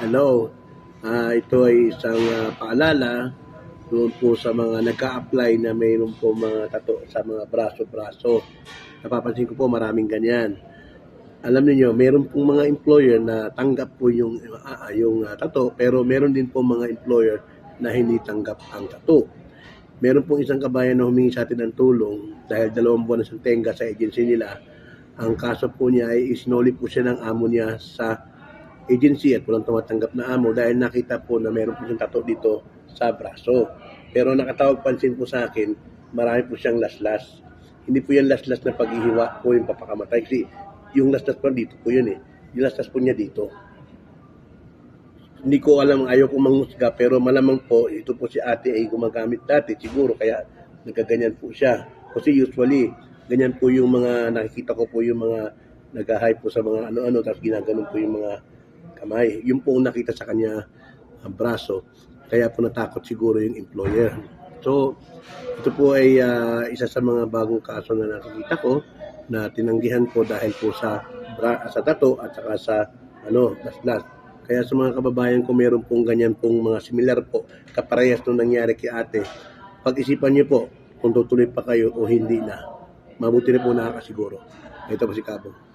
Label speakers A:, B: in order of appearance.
A: Hello. Ah, ito ay isang ah, paalala doon po sa mga nagka-apply na mayroon po mga tato sa mga braso-braso. Napapansin ko po maraming ganyan. Alam niyo, meron pong mga employer na tanggap po yung ah, yung ah, tato, pero meron din po mga employer na hindi tanggap ang tato. Meron pong isang kabayan na humingi sa atin ng tulong dahil dalawang buwan na siyang tenga sa agency nila. Ang kaso po niya ay isinuli po siya ng amo niya sa agency at walang tumatanggap na amo dahil nakita po na meron po siyang tato dito sa braso. Pero nakatawag pansin po sa akin, marami po siyang laslas. Hindi po yan laslas na paghihiwa po yung papakamatay. Kasi yung laslas po dito po yun eh. Yung laslas po niya dito. Hindi ko alam, ayaw ko manghusga, pero malamang po, ito po si ate ay gumagamit dati, siguro, kaya nagkaganyan po siya. Kasi usually, ganyan po yung mga, nakikita ko po yung mga nag-hype po sa mga ano-ano, tapos ginaganon po yung mga kamay. Yung po ang nakita sa kanya ang braso, kaya po natakot siguro yung employer. So, ito po ay ah, isa sa mga bagong kaso na nakikita ko na tinanggihan po dahil po sa bra, sa tato at saka sa ano, laslas. Kaya sa mga kababayan ko meron pong ganyan pong mga similar po kaparehas nung nangyari kay ate. Pag-isipan niyo po kung tutuloy pa kayo o hindi na. Mabuti na po nakakasiguro. Ito po si Cabo.